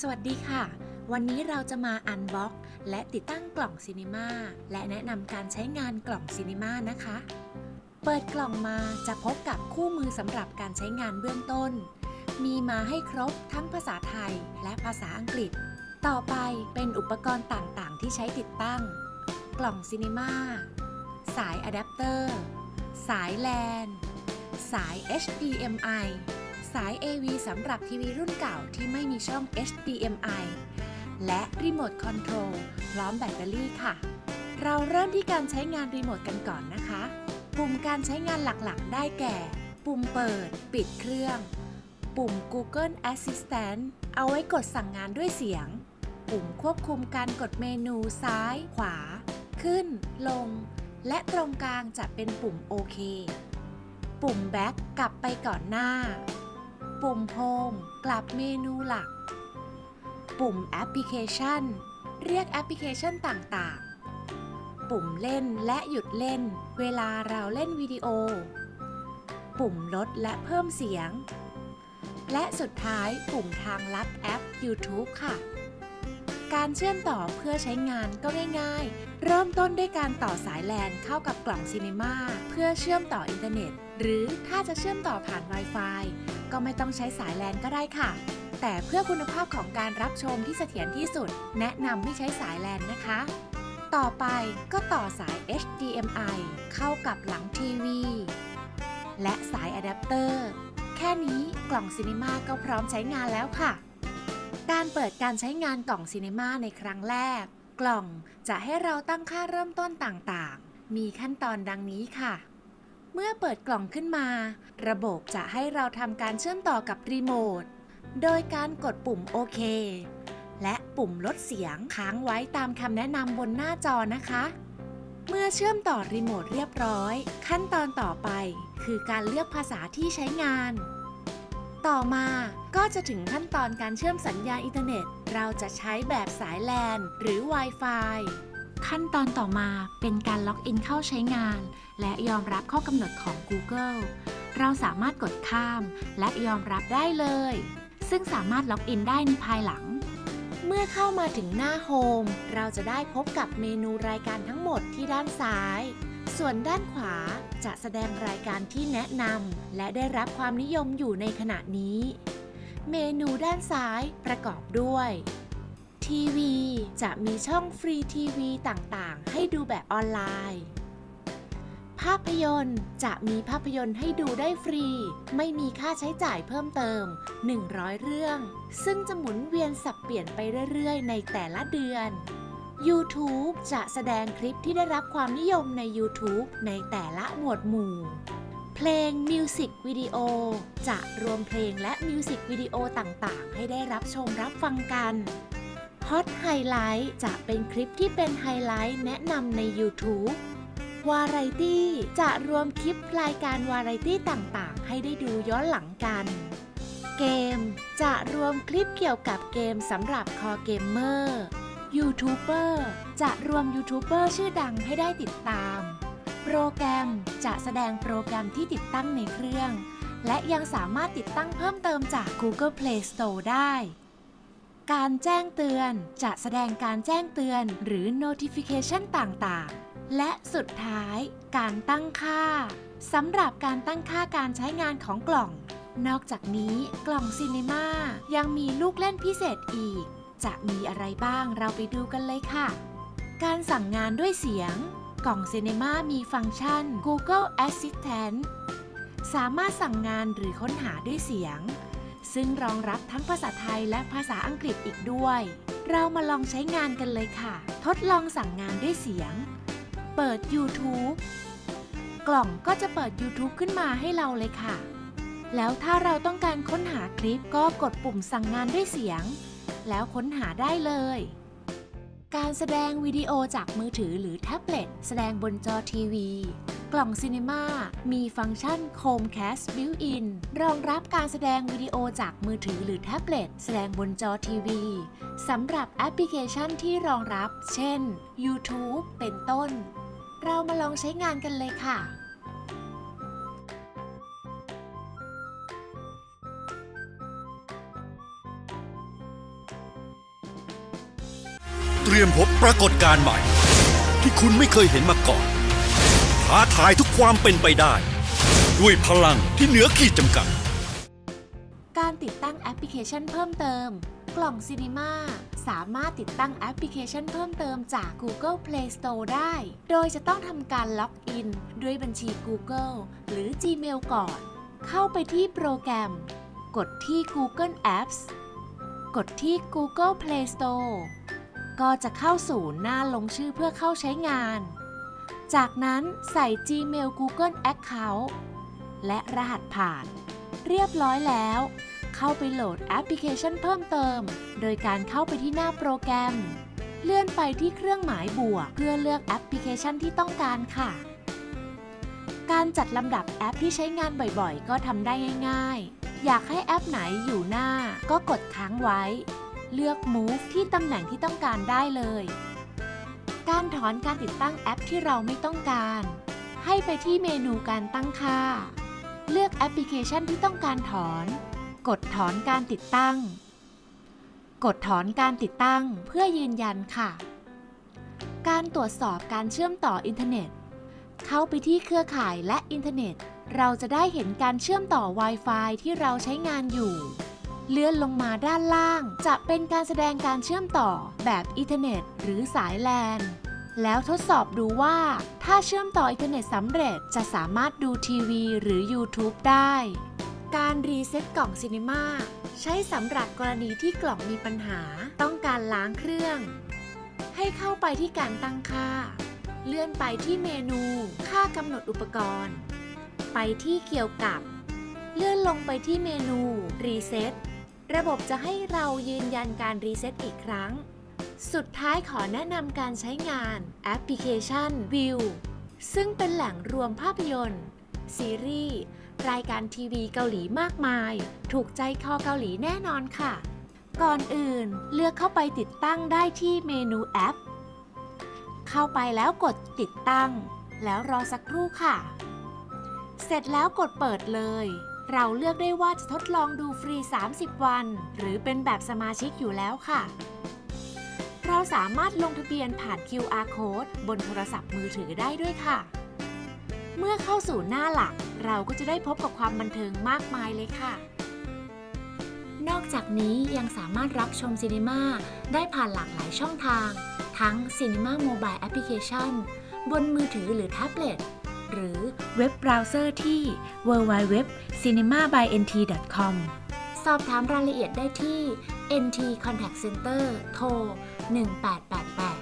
สวัสดีค่ะ วันนี้เราจะมาอันบ็อกและติดตั้งกล่องซีนีมาและแนะนำการใช้งานกล่องซีนีมานะคะ เปิดกล่องมาจะพบกับคู่มือสำหรับการใช้งานเบื้องต้น มีมาให้ครบทั้งภาษาไทยและภาษาอังกฤษ ต่อไปเป็นอุปกรณ์ต่างๆ ที่ใช้ติดตั้ง กล่องซีนีมาสายอะแดปเตอร์ สายแลนสาย HDMI สาย AV สำหรับทีวีรุ่นเก่าที่ไม่มีช่อง HDMI และรีโมทคอนโทรลพร้อมแบตเตอรี่ค่ะ เราเริ่มที่การใช้งานรีโมทกันก่อนนะคะ ปุ่มการใช้งานหลักๆ ได้แก่ ปุ่มเปิด ปิดเครื่อง ปุ่ม Google Assistant เอาไว้กดสั่งงานด้วยเสียง ปุ่มควบคุมการกดเมนูซ้าย ขวา ขึ้น ลง และตรงกลางจะเป็นปุ่มโอเค ปุ่ม Back กลับไปก่อนหน้า ปุ่มโฮมกลับเมนูหลัก ปุ่มแอปพลิเคชัน เรียกแอปพลิเคชันต่างๆ ปุ่มเล่นและหยุดเล่น เวลาเราเล่นวิดีโอ ปุ่มลดและเพิ่มเสียง และสุดท้ายปุ่มทางลัดแอป YouTube ค่ะ การเชื่อมต่อเพื่อใช้งานก็ง่ายๆ เริ่มต้นด้วยการต่อสายแลนเข้ากับกล่องซีนีมาเพื่อเชื่อมต่ออินเทอร์เน็ต หรือถ้าจะเชื่อมต่อผ่าน Wi-Fi ก็ไม่ต้องใช้สายแลนก็ได้ค่ะ แต่เพื่อคุณภาพของการรับชมที่เสถียรที่สุด แนะนำให้ใช้สายแลนนะคะ ต่อไปก็ต่อสาย HDMI เข้ากับหลังทีวี และสายอะแดปเตอร์ แค่นี้กล่องซีนีมาก็พร้อมใช้งานแล้วค่ะ การเปิดการใช้งานกล่องซีนีมาในครั้งแรก กล่องจะให้เราตั้งค่าเริ่มต้นต่างๆ มีขั้นตอนดังนี้ค่ะ เมื่อเปิดกล่องขึ้นมา ระบบจะให้เราทำการเชื่อมต่อกับรีโมท โดยการกดปุ่มโอเค และปุ่มลดเสียงค้างไว้ตามคำแนะนำบนหน้าจอนะคะ เมื่อเชื่อมต่อรีโมทเรียบร้อย ขั้นตอนต่อไป คือการเลือกภาษาที่ใช้งาน ต่อมา ก็จะถึงขั้นตอนการเชื่อมสัญญาอินเทอร์เน็ต เราจะใช้แบบสายแลนหรือ Wi-Fi ขั้นตอนต่อมาเป็นการล็อกอินเข้าใช้งาน และยอมรับข้อกำหนดของ Google เราสามารถกดข้ามและยอมรับได้เลย ซึ่งสามารถล็อกอินได้ในภายหลัง เมื่อเข้ามาถึงหน้าโฮมเราจะได้พบกับเมนูรายการทั้งหมดที่ด้านซ้าย ส่วนด้านขวาจะแสดงรายการที่แนะนำและได้รับความนิยมอยู่ในขณะนี้ เมนูด้านซ้ายประกอบด้วย ทีวี จะมีช่องฟรีทีวีต่างๆ ให้ดูแบบออนไลน์ ภาพยนตร์จะมีภาพยนตร์ให้ดูได้ฟรี ไม่มีค่าใช้จ่ายเพิ่มเติม 100 เรื่อง ซึ่งจะหมุนเวียนสับเปลี่ยนไปเรื่อยๆ ในแต่ละเดือน YouTube จะแสดงคลิปที่ได้รับความนิยมใน YouTube ในแต่ละหมวดหมู่ เพลงมิวสิกวิดีโอจะรวมเพลงและมิวสิกวิดีโอต่างๆ ให้ได้รับชมรับฟังกันฮอตไฮไลท์จะเป็นคลิปที่เป็นไฮไลท์แนะนำใน YouTube วาไรตี้จะรวมคลิปรายการวาไรตี้ต่างๆ ให้ได้ดูย้อนหลังกัน เกมจะรวมคลิปเกี่ยวกับเกมสำหรับคอเกมเมอร์ยูทูบเบอร์จะรวมยูทูบเบอร์ชื่อดังให้ได้ติดตาม โปรแกรมจะแสดงโปรแกรมที่ติดตั้งในเครื่อง และยังสามารถติดตั้งเพิ่มเติมจาก Google Play Store ได้ การแจ้งเตือนจะแสดงการแจ้งเตือนหรือ notification ต่างๆ และสุดท้าย การตั้งค่าสำหรับการตั้งค่าการใช้งานของกล่อง นอกจากนี้กล่องซีนีมายังมีลูกเล่นพิเศษอีก จะมีอะไรบ้างเราไปดูกันเลยค่ะ การสั่งงานด้วยเสียง กล่องซีนีมามีฟังก์ชัน Google Assistant สามารถสั่งงานหรือค้นหาด้วยเสียง ซึ่งรองรับทั้งภาษาไทยและภาษาอังกฤษอีกด้วย เรามาลองใช้งานกันเลยค่ะ ทดลองสั่งงานด้วยเสียง เปิด YouTube กล่องก็จะเปิด YouTube ขึ้นมาให้เราเลยค่ะ แล้วถ้าเราต้องการค้นหาคลิปก็กดปุ่มสั่งงานด้วยเสียง แล้วค้นหาได้เลย การแสดงวิดีโอจากมือถือหรือแท็บเล็ต แสดงบนจอทีวี กล่องซีนีมามีฟังก์ชัน Chromecast Built-in รองรับการแสดงวิดีโอจากมือถือหรือแท็บเล็ต แสดงบนจอทีวีสำหรับแอปพลิเคชันที่รองรับ เช่น YouTube เป็นต้น เรามาลองใช้งานกันเลยค่ะ รียมพบปรากฏการณ์ใหม่ ที่คุณไม่เคยเห็นมาก่อน ท้าทายทุกความเป็นไปได้ ด้วยพลังที่เหนือขีดจำกัด การติดตั้งแอปพลิเคชันเพิ่มเติม กล่อง Cinema สามารถติดตั้งแอปพลิเคชันเพิ่มเติมจาก Google Play Store ได้ โดยจะต้องทำการล็อกอิน ด้วยบัญชี Google หรือ Gmail ก่อน เข้าไปที่โปรแกรม กดที่ Google Apps กดที่ Google Play Store ก็จะเข้าสู่หน้าลงชื่อเพื่อเข้าใช้งาน จากนั้นใส่ Gmail Google Account และรหัสผ่าน เรียบร้อยแล้ว เข้าไปโหลดแอปพลิเคชันเพิ่มเติม โดยการเข้าไปที่หน้าโปรแกรม เลื่อนไปที่เครื่องหมายบวก เพื่อเลือกแอปพลิเคชันที่ต้องการค่ะ การจัดลำดับแอปที่ใช้งานบ่อยๆ ก็ทำได้ง่ายๆ อยากให้แอปไหนอยู่หน้าก็กดค้างไว้ เลือก Move ที่ตำแหน่งที่ต้องการได้เลย การถอนการติดตั้งแอปที่เราไม่ต้องการ ให้ไปที่เมนูการตั้งค่า เลือกแอปพลิเคชันที่ต้องการถอน กดถอนการติดตั้ง กดถอนการติดตั้งเพื่อยืนยันค่ะ การตรวจสอบการเชื่อมต่ออินเทอร์เน็ต เข้าไปที่เครือข่ายและอินเทอร์เน็ต เราจะได้เห็นการเชื่อมต่อ Wi-Fi ที่เราใช้งานอยู่ เลื่อนลงมาด้านล่าง จะเป็นการแสดงการเชื่อมต่อแบบอินเทอร์เน็ต หรือสายแลนแล้วทดสอบดูว่า ถ้าเชื่อมต่ออินเทอร์เน็ตสำเร็จจะสามารถดูทีวีหรือ YouTube ได้ การรีเซ็ตกล่องซีนีมาใช้สำหรับกรณีที่กล่องมีปัญหา ต้องการล้างเครื่อง ให้เข้าไปที่การตั้งค่า เลื่อนไปที่เมนู ค่ากำหนดอุปกรณ์ ไปที่เกี่ยวกับ เลื่อนลงไปที่เมนูรีเซ็ต ระบบจะให้เรายืนยันการรีเซ็ตอีกครั้ง สุดท้ายขอแนะนำการใช้งานแอปพลิเคชัน View ซึ่งเป็นแหล่งรวมภาพยนตร์ ซีรีส์ รายการทีวีเกาหลีมากมาย ถูกใจคอเกาหลีแน่นอนค่ะ ก่อนอื่นเลือกเข้าไปติดตั้งได้ที่เมนูแอป เข้าไปแล้วกดติดตั้ง แล้วรอสักครู่ค่ะ เสร็จแล้วกดเปิดเลย เราเลือกได้ว่าจะทดลองดูฟรี 30 วัน หรือเป็นแบบสมาชิกอยู่แล้วค่ะ เราสามารถลงทะเบียนผ่าน QR code บนโทรศัพท์มือถือได้ด้วยค่ะ เมื่อเข้าสู่หน้าหลัก เราก็จะได้พบกับความบันเทิงมากมายเลยค่ะ นอกจากนี้ยังสามารถรับชมซีนีมาได้ผ่านหลากหลายช่องทาง ทั้ง Cinema Mobile Application บนมือถือหรือแท็บเล็ต หรือเว็บเบราว์เซอร์ที่ www.cinemabynt.com สอบถามรายละเอียดได้ที่ NT Contact Center โทร 1888